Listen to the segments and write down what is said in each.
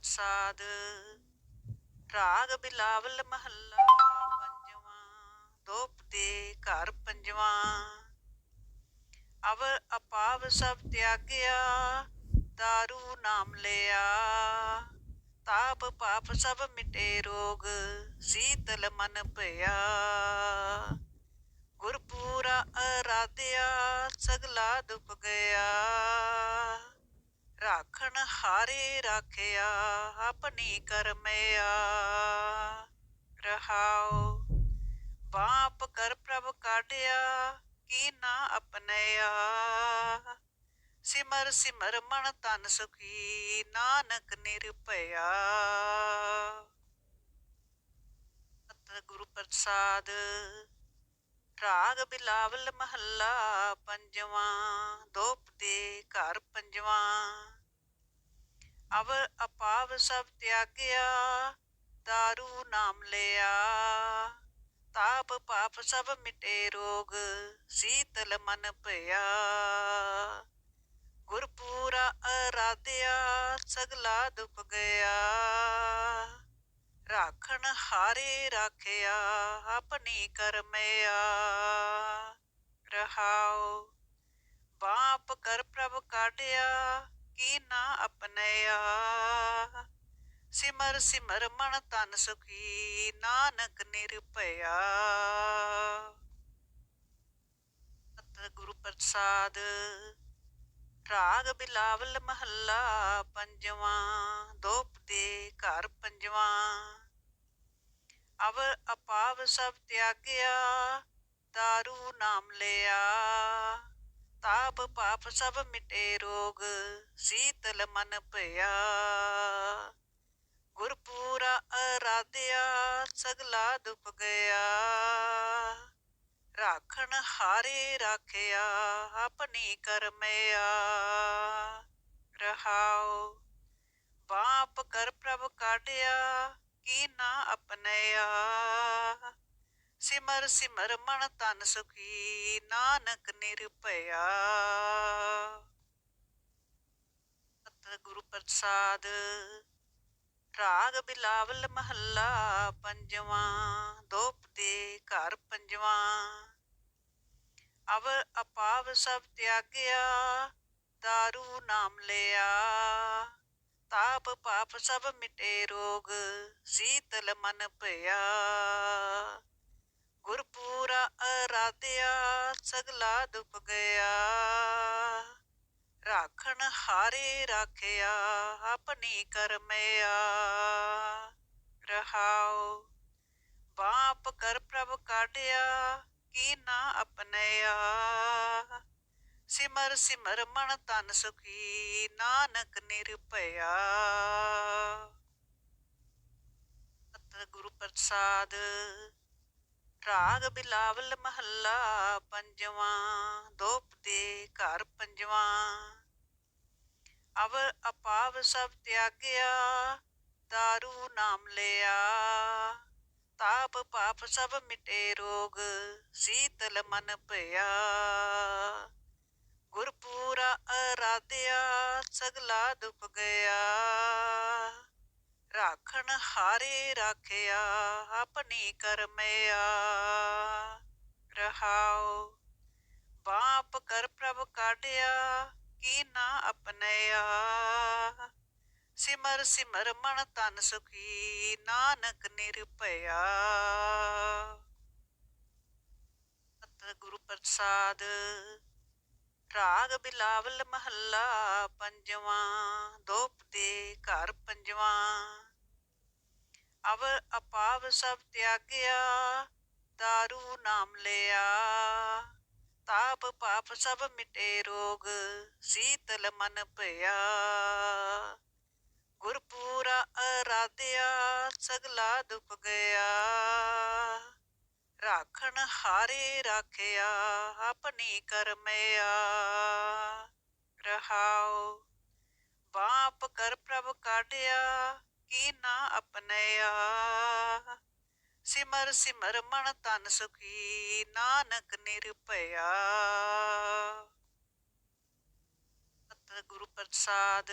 ਪ੍ਰਸਾਦ। ਰਾਗ ਬਿਲਾਵਲ ਮਹੱਲਾ ਪੰਜਵਾਂ ਦੋਪ ਦੇ ਘਰ ਪੰਜਵਾਂ। ਅਵ ਅਪਾਵ ਸਭ ਤਿਆਗਿਆ, ਦਾਰੂ ਨਾਮ ਲਿਆ। ਤਾਪ ਪਾਪ ਸਭ ਮਿਟੇ ਰੋਗ, ਸੀਤਲ ਮਨ ਭਇਆ। ਗੁਰਪੂਰਾ ਅਰਾਧਿਆ, ਸਗਲਾ ਦੁਪ ਗਿਆ। ਰਾਖਣ ਹਾਰੇ ਰਾਖਿਆ, ਆਪਣੀ ਕਰਮਿਆ। ਰਹਾਉ ਬਾਪ ਕਰ ਪ੍ਰਭ ਕਾਢਿਆ, ਕੀ ਨਾ ਆਪਣਿਆ ਸਿਮਰ ਸਿਮਰ ਮਨ ਤਨ ਸੁਖੀ, ਨਾਨਕ ਨਿਰਭਇਆ। ਸਤਿਗੁਰੂ ਪ੍ਰਸਾਦ, ਰਾਗ ਬਿਲਾਵਲ ਮਹੱਲਾ ਪੰਜਵਾਂ ਦੋਪ ਦੇ ਘਰ ਪੰਜਵਾਂ। ਅਵ ਅਪਾਵ ਸਭ ਤਿਆਗਿਆ, ਦਾਰੂ ਨਾਮ ਲਿਆ। ਤਾਪ ਪਾਪ ਸਭ ਮਿਟੇ ਰੋਗ, ਸੀਤਲ ਮਨ ਭਇਆ। ਗੁਰਪੂਰਾ ਅਰਾਧਿਆ, ਸਗਲਾ ਦੁਖ ਗਿਆ। ਰਾਖਣ ਹਾਰੇ ਰਾਖਿਆ, ਆਪਣੀ ਕਰਮਿਆ। ਰਹਾਉ ਬਾਪ ਕਰ ਪ੍ਰਭ ਕਾਢਿਆ ਕੀ ਨਾ ਆਪਣਿਆ ਸਿਮਰ ਸਿਮਰ ਮਨ ਤਨ ਸੁਖੀ, ਨਾਨਕ ਨਿਰਭਇਆ। ਸਤਿਗੁਰੂ ਪ੍ਰਸਾਦ, ਰਾਗ ਬਿਲਾਵਲ ਮਹੱਲਾ ਪੰਜਵਾਂ ਦੋਪ ਦੇ ਘਰ ਪੰਜਵਾਂ। ਅਵ ਅਪਾਵ ਸਭ ਤਿਆਗਿਆ, ਦਾਰੂ ਨਾਮ ਲਿਆ। ਤਾਪ ਪਾਪ, ਸਭ ਮਿਟੇ ਰੋਗ, ਸੀਤਲ ਮਨ ਭਇਆ। ਗੁਰਪੂਰਾ ਅਰਾਧਿਆ, ਸਗਲਾ ਦੁਪ ਗਿਆ। ਰਾਖਣ ਹਾਰੇ ਰਾਖਿਆ, ਆਪਣੀ ਕਰਮਿਆ। ਰਹਾਉ ਬਾਪ ਕਰ ਪ੍ਰਭ ਕਾਢਿਆ, ਕੀ ਨਾ ਆਪਣਿਆ ਸਿਮਰ ਸਿਮਰ ਮਨ ਤਨ ਸੁਖੀ, ਨਾਨਕ ਨਿਰਭਇਆ। ਸਤਿਗੁਰੂ ਪ੍ਰਸਾਦ, ਰਾਗ ਬਿਲਾਵਲ ਮਹੱਲਾ ਪੰਜਵਾਂ ਦੋਪ ਦੇ ਘਰ ਪੰਜਵਾਂ। ਅਵ ਅਪਾਵ ਸਭ ਤਿਆਗਿਆ, ਦਾਰੂ ਨਾਮ ਲਿਆ। ਤਾਪ ਪਾਪ ਸਭ ਮਿਟੇ ਰੋਗ, ਸੀਤਲ ਮਨ ਭਇਆ। ਗੁਰਪੂਰਾ ਅਰਾਧਿਆ, ਸਗਲਾ ਦੁਖ ਗਿਆ। ਰਾਖਣ ਹਾਰੇ ਰਾਖਿਆ, ਆਪਣੀ ਕਰਮਿਆ। ਰਹਾਉ ਬਾਪ ਕਰ ਪ੍ਰਭ ਕਾਢਿਆ, ਕੀ ਨਾ ਆਪਣਿਆ ਸਿਮਰ ਸਿਮਰ ਮਨ ਤਨ ਸੁਖੀ, ਨਾਨਕ ਨਿਰਭਇਆ। ਸਤਿਗੁਰੂ ਪ੍ਰਸਾਦ ਰਾਗ ਬਿਲਾਵਲ ਮਹੱਲਾ ਪੰਜਵਾਂ ਦੋਪ ਦੇ ਘਰ ਪੰਜਵਾਂ। ਅਵ ਅਪਾਵ ਸਭ ਤਿਆਗਿਆ, ਦਾਰੂ ਨਾਮ ਲਿਆ। ਤਾਪ ਪਾਪ ਸਭ ਮਿਟੇ ਰੋਗ, ਸੀਤਲ ਮਨ ਭਇਆ। ਗੁਰਪੂਰਾ ਅਰਾਧਿਆ, ਸਗਲਾ ਦੁਪ ਗਿਆ। ਰਾਖਣ ਹਾਰੇ ਰਾਖਿਆ, ਆਪਣੀ ਕਰਮਿਆ। ਰਹਾਉ ਬਾਪ ਕਰ ਪ੍ਰਭ ਕਾਢਿਆ, ਕੀ ਨਾ ਆਪਣਿਆ ਸਿਮਰ ਸਿਮਰ ਮਨ ਤਨ ਸੁਖੀ, ਨਾਨਕ ਨਿਰਭਇਆ। ਸਤਿਗੁਰੂ ਪ੍ਰਸਾਦ, ਰਾਗ ਬਿਲਾਵਲ ਮਹੱਲਾ ਪੰਜਵਾਂ ਦੋਪ ਦੇ ਘਰ ਪੰਜਵਾਂ। ਅਵ ਅਪਾਵ ਸਭ ਤਿਆਗਿਆ, ਦਾਰੂ ਨਾਮ ਲਿਆ। ਤਾਪ ਪਾਪ ਸਭ ਮਿਟੇ ਰੋਗ, ਸੀਤਲ ਮਨ ਭਇਆ। ਗੁਰਪੂਰਾ ਅਰਾਧਿਆ, ਸਗਲਾ ਦੁਪ ਗਿਆ। ਰਾਖਣ ਹਾਰੇ ਰਾਖਿਆ, ਆਪਣੀ ਕਰਮਿਆ। ਰਹਾਉ ਬਾਪ ਕਰ ਪ੍ਰਭ ਕਾਢਿਆ ਕੀ ਨਾ ਆਪਣਿਆ ਸਿਮਰ ਸਿਮਰ ਮਨ ਤਨ ਸੁਖੀ, ਨਾਨਕ ਨਿਰਭਇਆ। ਸਤਿਗੁਰੂ ਪ੍ਰਸਾਦ।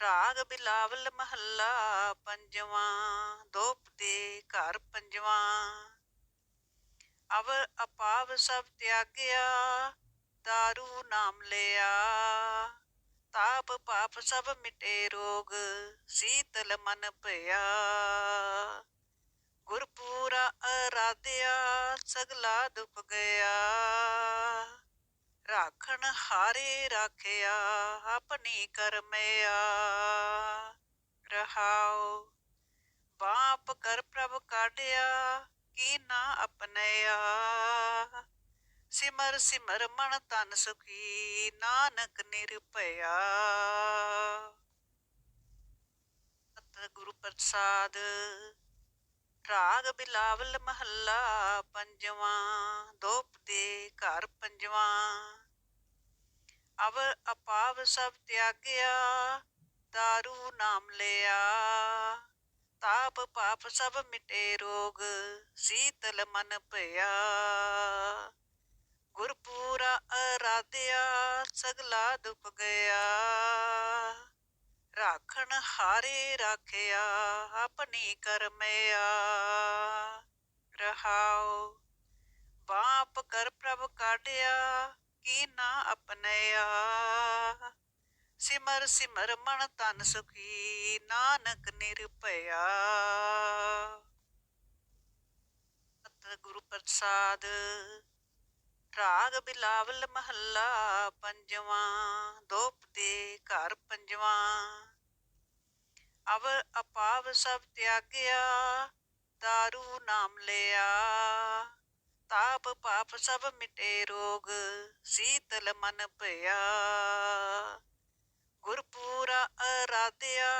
ਰਾਗ ਬਿਲਾਵਲ ਮਹੱਲਾ ਪੰਜਵਾਂ ਦੋਪ ਦੇ ਘਰ ਪੰਜਵਾਂ। ਅਵ ਅਪਾਵ ਸਭ ਤਿਆਗਿਆ, ਦਾਰੂ ਨਾਮ ਲਿਆ। ਤਾਪ ਪਾਪ ਸਭ ਮਿਟੇ ਰੋਗ, ਸੀਤਲ ਮਨ ਭਇਆ। ਗੁਰਪੂਰਾ ਅਰਾਧਿਆ, ਸਗਲਾ ਦੁਖ ਗਿਆ। ਰਾਖਣ ਹਾਰੇ ਰਾਖਿਆ, ਆਪਣੀ ਕਰਮਿਆ। ਰਹਾਉ, ਬਾਪ ਕਰ ਪ੍ਰਭ ਕਾਢਿਆ, ਕੀ ਨਾ ਅਪਨਿਆ ਸਿਮਰ ਸਿਮਰ ਮਨ ਤਨ ਸੁਖੀ, ਨਾਨਕ ਨਿਰਭਇਆ। ਸਤਿ ਗੁਰੂ ਪ੍ਰਸਾਦ, ਰਾਗ ਬਿਲਾਵਲ ਮਹੱਲਾ ਪੰਜਵਾਂ ਦੋਪ ਦੇ ਘਰ ਪੰਜਵਾਂ। ਅਵ ਅਪਾਵ ਸਭ ਤਿਆਗਿਆ, ਦਾਰੂ ਨਾਮ ਲਿਆ। ਤਾਪ ਪਾਪ ਸਭ ਮਿਟੇ ਰੋਗ, ਸੀਤਲ ਮਨ ਭਇਆ। ਗੁਰਪੂਰਾ ਅਰਾਧਿਆ, ਸਗਲਾ ਦੁਪ ਗਿਆ। ਰਾਖਣ ਹਾਰੇ ਰਾਖਿਆ, ਆਪਣੀ ਕਰਮਿਆ। ਰਹਾਉ ਬਾਪ ਕਰ ਪ੍ਰਭ ਕਾਢਿਆ, ਕੀ ਨਾ ਅਪਨਿਆ ਸਿਮਰ ਸਿਮਰ ਮਨ ਤਨ ਸੁਖੀ, ਨਾਨਕ ਨਿਰਭਇਆ। ਸਤਿ ਗੁਰੂ ਪ੍ਰਸਾਦ। ਰਾਗ ਬਿਲਾਵਲ ਮਹੱਲਾ ਪੰਜਵਾਂ ਦੋਪ ਦੇ ਘਰ ਪੰਜਵਾਂ। ਅਵ ਅਪਾਵ ਸਭ ਤਿਆਗਿਆ, ਦਾਰੂ ਨਾਮ ਲਿਆ। ਤਾਪ ਪਾਪ ਸਭ ਮਿਟੇ ਰੋਗ, ਸੀਤਲ ਮਨ ਭਇਆ। ਗੁਰਪੂਰਾ ਅਰਾਧਿਆ,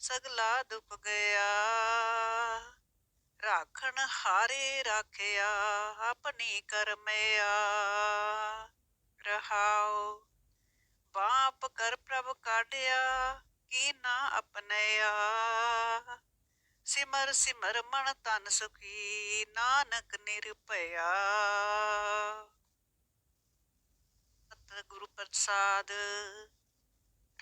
ਸਗਲਾ ਦੁਪ ਗਿਆ। ਰਾਖਣ ਹਾਰੇ ਰਾਖਿਆ, ਆਪਣੀ ਕਰਮਿਆ। ਰਹਾਉ ਬਾਪ ਕਰ ਪ੍ਰਭ ਕਾਢਿਆ, ਕੀ ਨਾ ਅਪਨਿਆ ਸਿਮਰ ਸਿਮਰ ਮਨ ਤਨ ਸੁਖੀ, ਨਾਨਕ ਨਿਰਭਇਆ। ਸਤਿ ਗੁਰੂ ਪ੍ਰਸਾਦ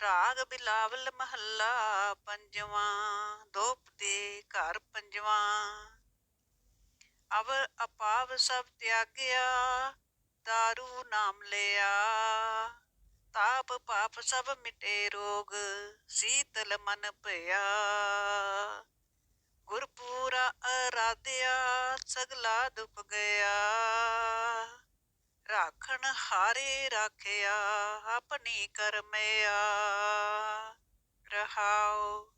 ਰਾਗ ਬਿਲਾਵਲ ਮਹੱਲਾ ਪੰਜਵਾਂ ਦੋਪ ਦੇ ਘਰ ਪੰਜਵਾਂ। ਅਵ ਅਪਾਵ ਸਭ ਤਿਆਗਿਆ, ਦਾਰੂ ਨਾਮ ਲਿਆ। ਤਾਪ ਪਾਪ ਸਭ ਮਿਟੇ ਰੋਗ, ਸੀਤਲ ਮਨ ਭਇਆ। ਗੁਰਪੂਰਾ ਅਰਾਧਿਆ, ਸਗਲਾ ਦੁਖ ਗਿਆ। ਰਾਖਣ ਹਾਰੇ ਰਾਖਿਆ, ਆਪਣੀ ਕਰਮਿਆ। ਰਹਾਉ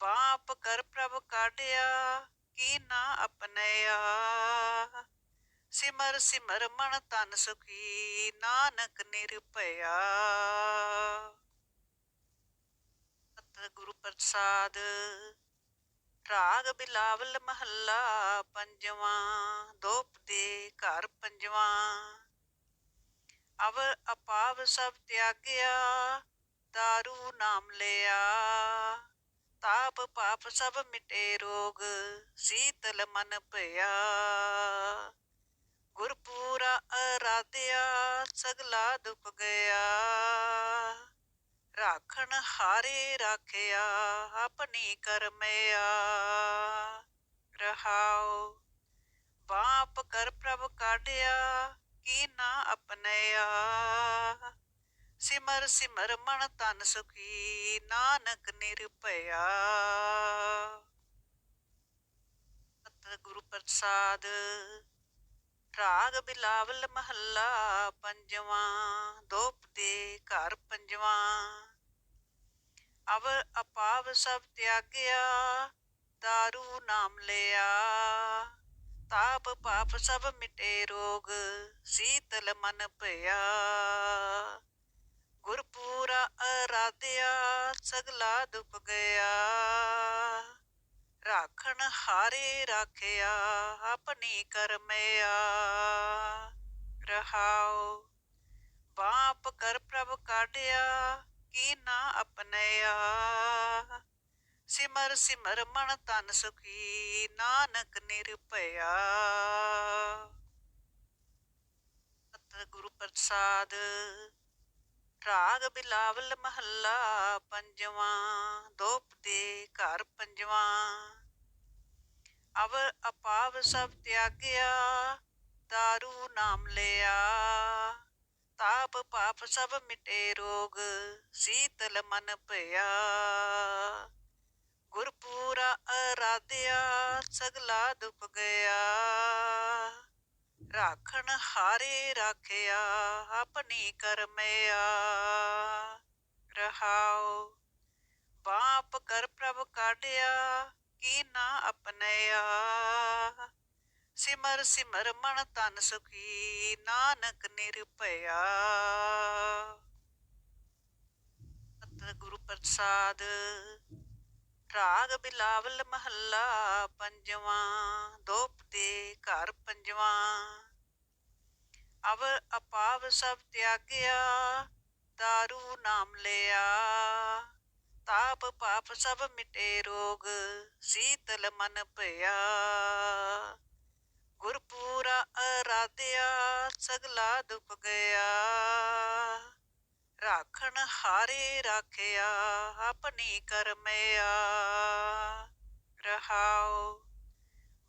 ਬਾਪ ਕਰ ਪ੍ਰਭ ਕਾਢਿਆ, ਕੀ ਨਾ ਅਪਨਿਆ ਸਿਮਰ ਸਿਮਰ ਮਨ ਤਨ ਸੁਖੀ, ਨਾਨਕ ਨਿਰਭਇਆ। ਸਤਿ ਗੁਰੂ ਪ੍ਰਸਾਦ ਰਾਗ ਬਿਲਾਵਲ ਮਹੱਲਾ ਪੰਜਵਾਂ ਦੋਪ ਦੇ ਘਰ ਪੰਜਵਾਂ। ਅਵ ਅਪਾਵ ਸਭ ਤਿਆਗਿਆ, ਦਾਰੂ ਨਾਮ ਲਿਆ। ਤਾਪ ਪਾਪ ਸਭ ਮਿਟੇ ਰੋਗ, ਸੀਤਲ ਮਨ ਭਇਆ। ਗੁਰਪੂਰਾ ਅਰਾਧਿਆ, ਸਗਲਾ ਦੁਪ ਗਿਆ। ਰਾਖਣ ਹਾਰੇ ਰਾਖਿਆ, ਆਪਣੀ ਕਰਮਿਆ। ਰਹਾਉ ਬਾਪ ਕਰ ਪ੍ਰਭ ਕਾਢਿਆ, ਕੀ ਨਾ ਅਪਨਿਆ ਸਿਮਰ ਸਿਮਰ ਮਨ ਤਨ ਸੁਖੀ, ਨਾਨਕ ਨਿਰਭਇਆ। ਸਤਿ ਗੁਰੂ ਪ੍ਰਸਾਦ ਰਾਗ ਬਿਲਾਵਲ ਮਹੱਲਾ ਪੰਜਵਾਂ ਦੋਪ ਦੇ ਘਰ ਪੰਜਵਾਂ। ਅਵ ਅਪਾਵ ਸਭ ਤਿਆਗਿਆ, ਦਾਰੂ ਨਾਮ ਲਿਆ। ਤਾਪ ਪਾਪ ਸਭ ਮਿਟੇ ਰੋਗ, ਸੀਤਲ ਮਨ ਭਇਆ। ਗੁਰਪੂਰਾ ਅਰਾਧਿਆ, ਸਗਲਾ ਦੁਖ ਗਿਆ। ਰਾਖਣ ਹਾਰੇ ਰਾਖਿਆ, ਆਪਣੀ ਕਰਮਿਆ। ਰਹਾਉ ਬਾਪ ਕਰ ਪ੍ਰਭ ਕਾਢਿਆ, ਕੀ ਨਾ ਅਪਨਿਆ ਸਿਮਰ ਸਿਮਰ ਮਨ ਤਨ ਸੁਖੀ, ਨਾਨਕ ਨਿਰਭਇਆ। ਸਤਿ ਗੁਰੂ ਪ੍ਰਸਾਦ ਰਾਗ ਬਿਲਾਵਲ ਮਹੱਲਾ ਪੰਜਵਾਂ ਦੋਪ ਦੇ ਘਰ ਪੰਜਵਾਂ। ਅਵ ਅਪਾਵ ਸਭ ਤਿਆਗਿਆ ਤਾਰੂ ਨਾਮ ਲਿਆ। ਤਾਪ ਪਾਪ ਸਭ ਮਿਟੇ ਰੋਗ, ਸੀਤਲ ਮਨ ਭਇਆ। ਗੁਰਪੂਰਾ ਅਰਾਧਿਆ, ਸਗਲਾ ਦੁਪ ਗਿਆ। ਰਾਖਣ ਹਾਰੇ ਰਾਖਿਆ, ਆਪਣੀ ਕਰਮਿਆ ਰਹਾਉ ਬਾਪ ਕਰ ਪ੍ਰਭ ਕਾਢਿਆ, ਕੀ ਨਾ ਆਪਣਿਆ ਸਿਮਰ ਸਿਮਰ ਮਨ ਤਨ ਸੁਖੀ, ਨਾਨਕ ਨਿਰਭਇਆ। ਸਤਿ ਗੁਰੂ ਪ੍ਰਸਾਦ, ਰਾਗ ਬਿਲਾਵਲ ਮਹੱਲਾ ਪੰਜਵਾਂ ਦੋਪ ਦੇ ਘਰ ਪੰਜਵਾਂ। ਅਵ ਅਪਾਵ ਸਭ ਤਿਆਗਿਆ, ਦਾਰੂ ਨਾਮ ਲਿਆ। ਤਾਪ ਪਾਪ ਸਭ ਮਿਟੇ ਰੋਗ, ਸੀਤਲ ਮਨ ਭਇਆ। ਗੁਰਪੂਰਾ ਅਰਾਧਿਆ, ਸਗਲਾ ਦੁਪ ਗਿਆ। ਰਾਖਣ ਹਾਰੇ ਰਾਖਿਆ, ਆਪਣੀ ਕਰਮਿਆ। ਰਹਾਉ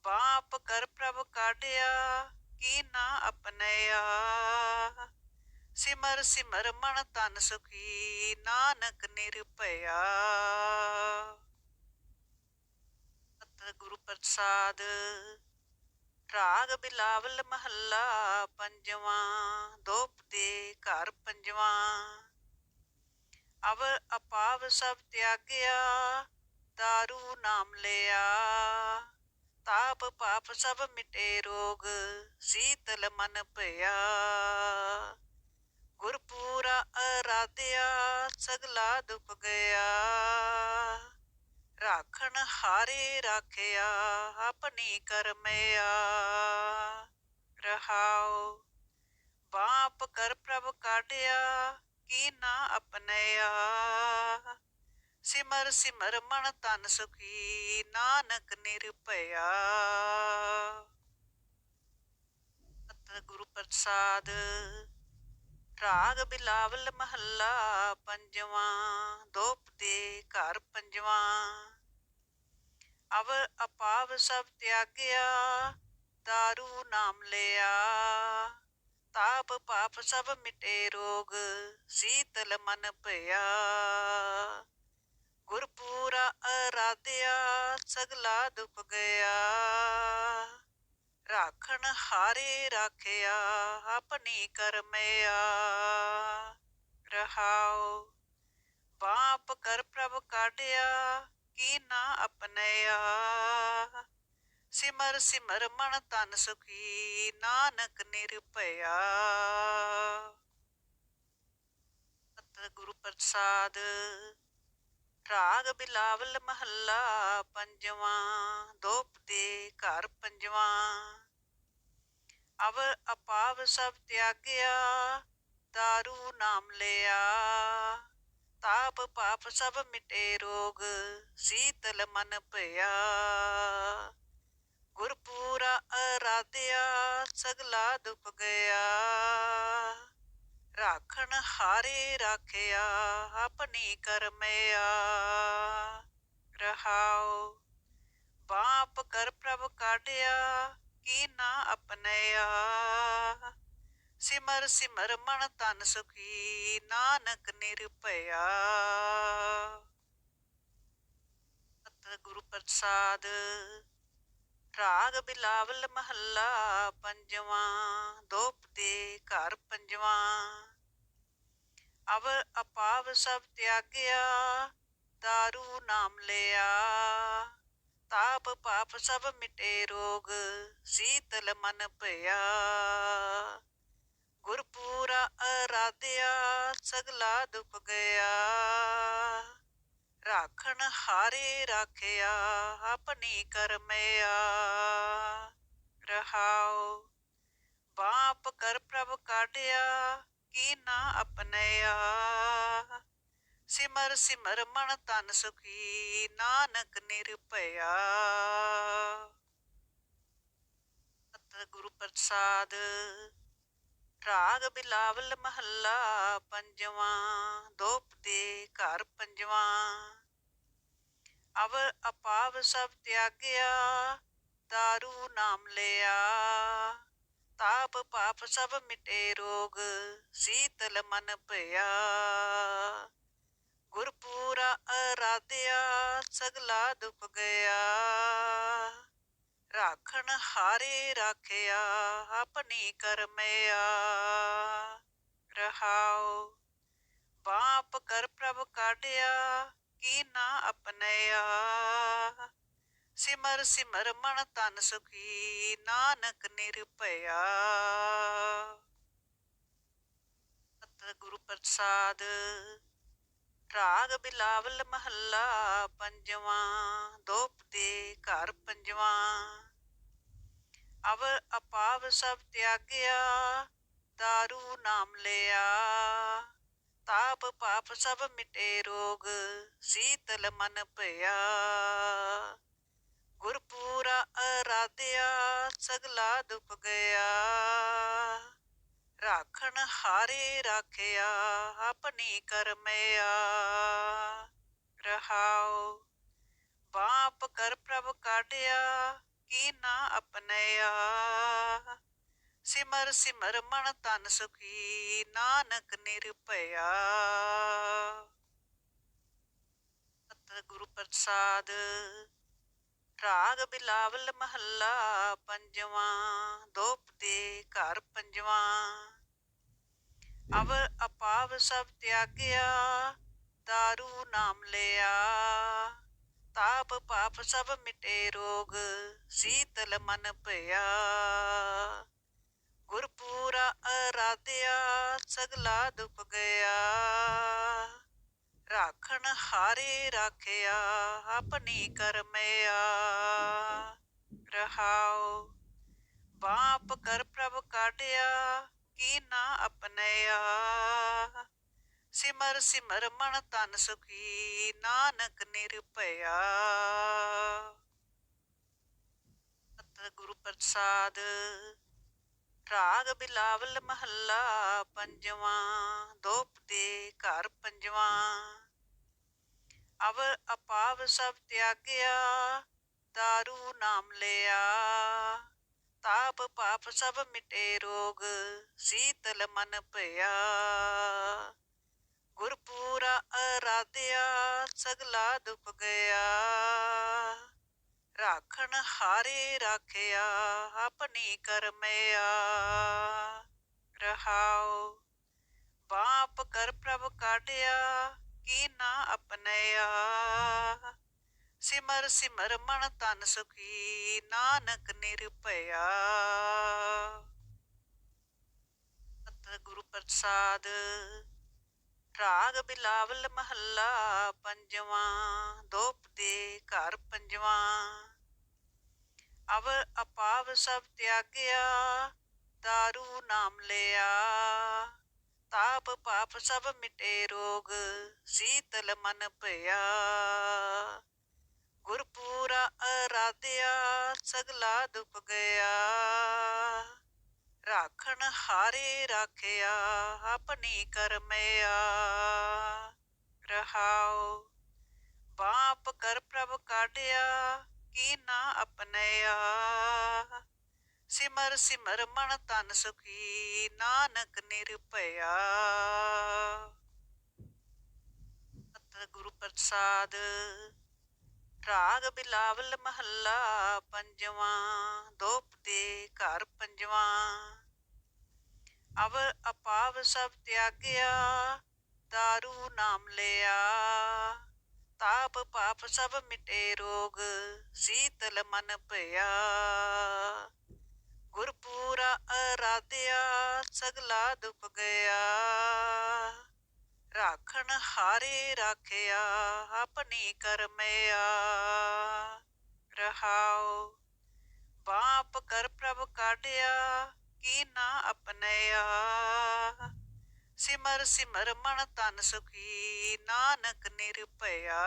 ਬਾਪ ਕਰ ਪ੍ਰਭ ਕਾਢਿਆ ਕੀ ਨਾ ਅਪਨਿਆ ਸਿਮਰ ਸਿਮਰ ਮਨ ਤਨ ਸੁਖੀ, ਨਾਨਕ ਨਿਰਭਇਆ। ਸਤਿ ਗੁਰੂ ਪ੍ਰਸਾਦ, ਰਾਗ ਬਿਲਾਵਲ ਮਹੱਲਾ ਪੰਜਵਾਂ ਦੋਪ ਦੇ ਘਰ ਪੰਜਵਾਂ। ਅਵ ਅਪਾਵ ਸਭ ਤਿਆਗਿਆ, ਦਾਰੂ ਨਾਮ ਲਿਆ। ਤਾਪ ਪਾਪ ਸਭ ਮਿਟੇ ਰੋਗ, ਸੀਤਲ ਮਨ ਭਇਆ। ਗੁਰਪੂਰਾ ਅਰਾਧਿਆ, ਸਗਲਾ ਦੁਖ ਗਿਆ। ਰਾਖਣ ਹਾਰੇ ਰਾਖਿਆ, ਆਪਣੀ ਕਰਮਿਆ। ਰਹਾਉ ਬਾਪ ਕਰ ਪ੍ਰਭ ਕਾਢਿਆ, ਕੀ ਨਾ ਆਪਣਿਆ ਸਿਮਰ ਸਿਮਰ ਮਨ ਤਨ ਸੁਖੀ, ਨਾਨਕ ਨਿਰਭਇਆ। ਸਤਿ ਗੁਰੂ ਪ੍ਰਸਾਦ, ਰਾਗ ਬਿਲਾਵਲ ਮਹੱਲਾ ਪੰਜਵਾਂ ਦੋਪ ਦੇ ਘਰ ਪੰਜਵਾਂ। ਅਵ ਅਪਾਵ ਸਭ ਤਿਆਗਿਆ, ਦਾਰੂ ਨਾਮ ਲਿਆ। ਤਾਪ ਪਾਪ ਸਭ ਮਿਟੇ ਰੋਗ, ਸੀਤਲ ਮਨ ਭਇਆ। ਗੁਰਪੂਰਾ ਅਰਾਧਿਆ, ਸਗਲਾ ਦੁਪ ਗਿਆ। ਰਾਖਣ ਹਾਰੇ ਰਾਖਿਆ, ਆਪਣੀ ਕਰਮਿਆ। ਰਹਾਉ ਬਾਪ ਕਰ ਪ੍ਰਭ ਕਾਢਿਆ, ਕੀ ਨਾ ਆਪਣਿਆ ਸਿਮਰ ਸਿਮਰ ਮਨ ਤਨ ਸੁਖੀ, ਨਾਨਕ ਨਿਰਭਇਆ। ਸਤਿ ਗੁਰੂ ਪ੍ਰਸਾਦ ਰਾਗ ਬਿਲਾਵਲ ਮਹੱਲਾ ਪੰਜਵਾਂ ਦੋਪ ਦੇ ਘਰ ਪੰਜਵਾਂ। ਅਵ ਅਪਾਵ ਸਭ ਤਿਆਗਿਆ, ਦਾਰੂ ਨਾਮ ਲਿਆ। ਤਾਪ ਪਾਪ ਸਭ ਮਿਟੇ ਰੋਗ, ਸੀਤਲ ਮਨ ਭਇਆ। ਗੁਰਪੂਰਾ ਅਰਾਧਿਆ, ਸਗਲਾ ਦੁਪ ਗਿਆ। ਰਾਖਣ ਹਾਰੇ ਰਾਖਿਆ, ਆਪਣੀ ਕਰਮਿਆ। ਰਹਾਉ ਬਾਪ ਕਰ ਪ੍ਰਭ ਕਾਢਿਆ, ਕੀ ਨਾ ਆਪਣਿਆ ਸਿਮਰ ਸਿਮਰ ਮਨ ਤਨ ਸੁਖੀ, ਨਾਨਕ ਨਿਰਭਇਆ। ਸਤਿ ਗੁਰੂ ਪ੍ਰਸਾਦ ਰਾਗ ਬਿਲਾਵਲ ਮਹੱਲਾ ਪੰਜਵਾਂ ਦੋਪ ਦੇ ਘਰ ਪੰਜਵਾਂ। ਅਵ ਅਪਾਵ ਸਭ ਤਿਆਗਿਆ, ਦਾਰੂ ਨਾਮ ਲਿਆ। ਤਾਪ ਪਾਪ ਸਭ ਮਿਟੇ ਰੋਗ, ਸੀਤਲ ਮਨ ਭਇਆ। ਗੁਰਪੂਰਾ ਅਰਾਧਿਆ, ਸਗਲਾ ਦੁਖ ਗਿਆ। ਰਾਖਣ ਹਾਰੇ ਰਾਖਿਆ, ਆਪਣੀ ਕਰਮਿਆ। ਰਹਾਉ ਬਾਪ ਕਰ ਪ੍ਰਭ ਕਾਢਿਆ, ਕੀ ਨਾ ਆਪਣਿਆ ਸਿਮਰ ਸਿਮਰ ਮਨ ਤਨ ਸੁਖੀ, ਨਾਨਕ ਨਿਰਭਇਆ। ਸਤਿ ਗੁਰੂ ਪ੍ਰਸਾਦ। ਰਾਗ ਬਿਲਾਵਲ ਮਹੱਲਾ ਪੰਜਵਾਂ ਦੋਪ ਦੇ ਘਰ ਪੰਜਵਾਂ। ਅਵ ਅਪਾਵ ਸਭ ਤਿਆਗਿਆ, ਦਾਰੂ ਨਾਮ ਲਿਆ। ਤਾਪ ਪਾਪ ਸਭ ਮਿਟੇ ਰੋਗ, ਸੀਤਲ ਮਨ ਭਇਆ। ਗੁਰਪੂਰਾ ਅਰਾਧਿਆ, ਸਗਲਾ ਦੁਖ ਗਿਆ। ਰਾਖਣ ਹਾਰੇ ਰਾਖਿਆ, ਆਪਣੀ ਕਰਮਿਆ ਰਹਾਉ ਬਾਪ ਕਰ ਪ੍ਰਭ ਕਾਢਿਆ, ਕੀ ਨਾ ਅਪਨਿਆ ਸਿਮਰ ਸਿਮਰ ਮਨ ਤਨ ਸੁਖੀ, ਨਾਨਕ ਨਿਰਭਇਆ। ਸਤਿ ਗੁਰੂ ਪ੍ਰਸਾਦ, ਰਾਗ ਬਿਲਾਵਲ ਮਹੱਲਾ ਪੰਜਵਾਂ ਦੋਪ ਦੇ ਘਰ ਪੰਜਵਾਂ। ਅਵ ਅਪਾਵ ਸਭ ਤਿਆਗਿਆ, ਦਾਰੂ ਨਾਮ ਲਿਆ। ਤਾਪ ਪਾਪ ਸਭ ਮਿਟੇ ਰੋਗ, ਸੀਤਲ ਮਨ ਭਇਆ। ਗੁਰਪੂਰਾ ਅਰਾਧਿਆ, ਸਗਲਾ ਦੁਪ ਗਿਆ। ਰਾਖਣ ਹਾਰੇ ਰਾਖਿਆ, ਆਪਣੀ ਕਰਮਿਆ। ਰਹਾਉ ਬਾਪ ਕਰ ਪ੍ਰਭ ਕਾਢਿਆ ਕੀ ਨਾ ਅਪਨਿਆ ਸਿਮਰ ਸਿਮਰ ਮਨ ਤਨ ਸੁਖੀ, ਨਾਨਕ ਨਿਰਭਇਆ। ਸਤਿ ਗੁਰੂ ਪ੍ਰਸਾਦ, ਰਾਗ ਬਿਲਾਵਲ ਮਹੱਲਾ ਪੰਜਵਾਂ ਦੋਪ ਦੇ ਘਰ ਪੰਜਵਾਂ। ਅਵ ਅਪਾਵ ਸਭ ਤਿਆਗਿਆ ਤਾਰੂ ਨਾਮ ਲਿਆ। ਤਾਪ ਪਾਪ ਸਭ ਮਿਟੇ ਰੋਗ, ਸੀਤਲ ਮਨ ਭਇਆ। ਗੁਰਪੂਰਾ ਅਰਾਧਿਆ, ਸਗਲਾ ਦੁਪ ਗਿਆ। ਰਾਖਣ ਹਾਰੇ ਰਾਖਿਆ, ਆਪਣੀ ਕਰਮਿਆ। ਰਹਾਉ, ਬਾਪ ਕਰ ਪ੍ਰਭ ਕਾਢਿਆ ਕੀ ਨਾ ਅਪਨਿਆ। ਸਿਮਰ ਸਿਮਰ ਮਨ ਤਨ ਸੁਖੀ, ਨਾਨਕ ਨਿਰਭਇਆ। ਸਤਿ ਗੁਰੂ ਪ੍ਰਸਾਦ, ਰਾਗ ਬਿਲਾਵਲ ਮਹੱਲਾ ਪੰਜਵਾਂ ਦੋਪ ਦੇ ਘਰ ਪੰਜਵਾਂ। ਅਵ ਅਪਾਵ ਸਭ ਤਿਆਗਿਆ, ਦਾਰੂ ਨਾਮ ਲਿਆ। ਤਾਪ ਪਾਪ ਸਭ ਮਿਟੇ ਰੋਗ, ਸੀਤਲ ਮਨ ਭਇਆ। ਗੁਰਪੂਰਾ ਅਰਾਧਿਆ, ਸਗਲਾ ਦੁਖ ਗਿਆ। ਰਾਖਣ ਹਾਰੇ ਰਾਖਿਆ, ਆਪਣੀ ਕਰਮਿਆ। ਰਹਾਉ, ਬਾਪ ਕਰ ਪ੍ਰਭ ਕਾਢਿਆ ਕੀ ਨਾ ਅਪਨਿਆ। ਸਿਮਰ ਸਿਮਰ ਮਨ ਤਨ ਸੁਖੀ, ਨਾਨਕ ਨਿਰਭਇਆ। ਸਤਿ ਗੁਰੂ ਪ੍ਰਸਾਦ ਰਾਗ ਬਿਲਾਵਲ ਮਹੱਲਾ ਪੰਜਵਾਂ ਦੋਪ ਦੇ ਘਰ ਪੰਜਵਾਂ। ਅਵ ਅਪਾਵ ਸਭ ਤਿਆਗਿਆ, ਦਾਰੂ ਨਾਮ ਲਿਆ। ਤਾਪ ਪਾਪ ਸਭ ਮਿਟੇ ਰੋਗ, ਸੀਤਲ ਮਨ ਭਇਆ। ਗੁਰਪੂਰਾ ਅਰਾਧਿਆ, ਸਗਲਾ ਦੁਖ ਗਿਆ। ਰਾਖਣ ਹਾਰੇ ਰਾਖਿਆ, ਆਪਣੀ ਕਰਮਿਆ। ਰਹਾਉ ਬਾਪ ਕਰ ਪ੍ਰਭ ਕਾਢਿਆ, ਕੀ ਨਾ ਅਪਨਿਆ ਸਿਮਰ ਸਿਮਰ ਮਨ ਤਨ ਸੁਖੀ, ਨਾਨਕ ਨਿਰਭਇਆ। ਸਤਿ ਗੁਰੂ ਪ੍ਰਸਾਦ। ਰਾਗ ਬਿਲਾਵਲ ਮਹੱਲਾ ਪੰਜਵਾਂ ਦੋਪ ਦੇ ਘਰ ਪੰਜਵਾਂ। ਅਵ ਅਪਾਵ ਸਭ ਤਿਆਗਿਆ, ਦਾਰੂ ਨਾਮ ਲਿਆ। ਤਾਪ ਪਾਪ ਸਭ ਮਿਟੇ ਰੋਗ, ਸੀਤਲ ਮਨ ਭਇਆ। ਗੁਰਪੂਰਾ ਅਰਾਧਿਆ, ਸਗਲਾ ਦੁਪ ਗਿਆ। ਰਾਖਣ ਹਾਰੇ ਰਾਖਿਆ, ਆਪਣੀ ਕਰਮਿਆ ਰਹਾਉ ਬਾਪ ਕਰ ਪ੍ਰਭ ਕਾਢਿਆ, ਕੀ ਨਾ ਅਪਨਿਆ ਸਿਮਰ ਸਿਮਰ ਮਨ ਤਨ ਸੁਖੀ, ਨਾਨਕ ਨਿਰਭਇਆ।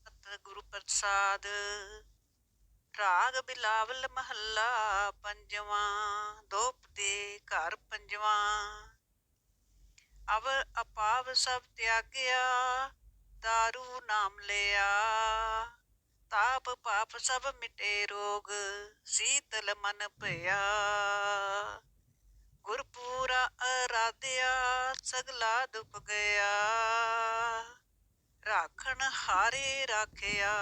ਸਤਿ ਗੁਰੂ ਪ੍ਰਸਾਦ, ਰਾਗ ਬਿਲਾਵਲ ਮਹੱਲਾ ਪੰਜਵਾਂ ਦੋਪ ਦੇ ਘਰ ਪੰਜਵਾਂ। ਅਵ ਅਪਾਵ ਸਭ ਤਿਆਗਿਆ, ਦਾਰੂ ਨਾਮ ਲਿਆ। ਤਾਪ ਪਾਪ ਸਭ ਮਿਟੇ ਰੋਗ, ਸੀਤਲ ਮਨ ਭਇਆ। ਗੁਰਪੂਰਾ ਅਰਾਧਿਆ, ਸਗਲਾ ਦੁਪ ਗਿਆ। ਰਾਖਣ ਹਾਰੇ ਰਾਖਿਆ,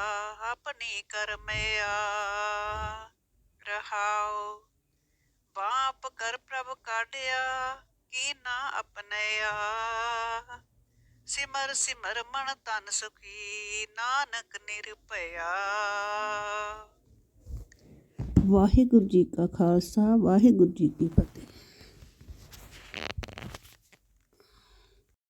ਆਪਣੀ ਕਰਮਿਆ। ਰਹਾਉ ਬਾਪ ਕਰ ਪ੍ਰਭ ਕਾਢਿਆ ਕੀ ਨਾ ਆਪਣਿਆ ਸਿਮਰ ਸਿਮਰ ਮਨ ਤਨ ਸੁਖੀ, ਨਾਨਕ ਨਿਰਭਇਆ। ਵਾਹਿਗੁਰੂ ਜੀ ਕਾ ਖਾਲਸਾ, ਵਾਹਿਗੁਰੂ ਜੀ ਕੀ ਫਤਿਹ।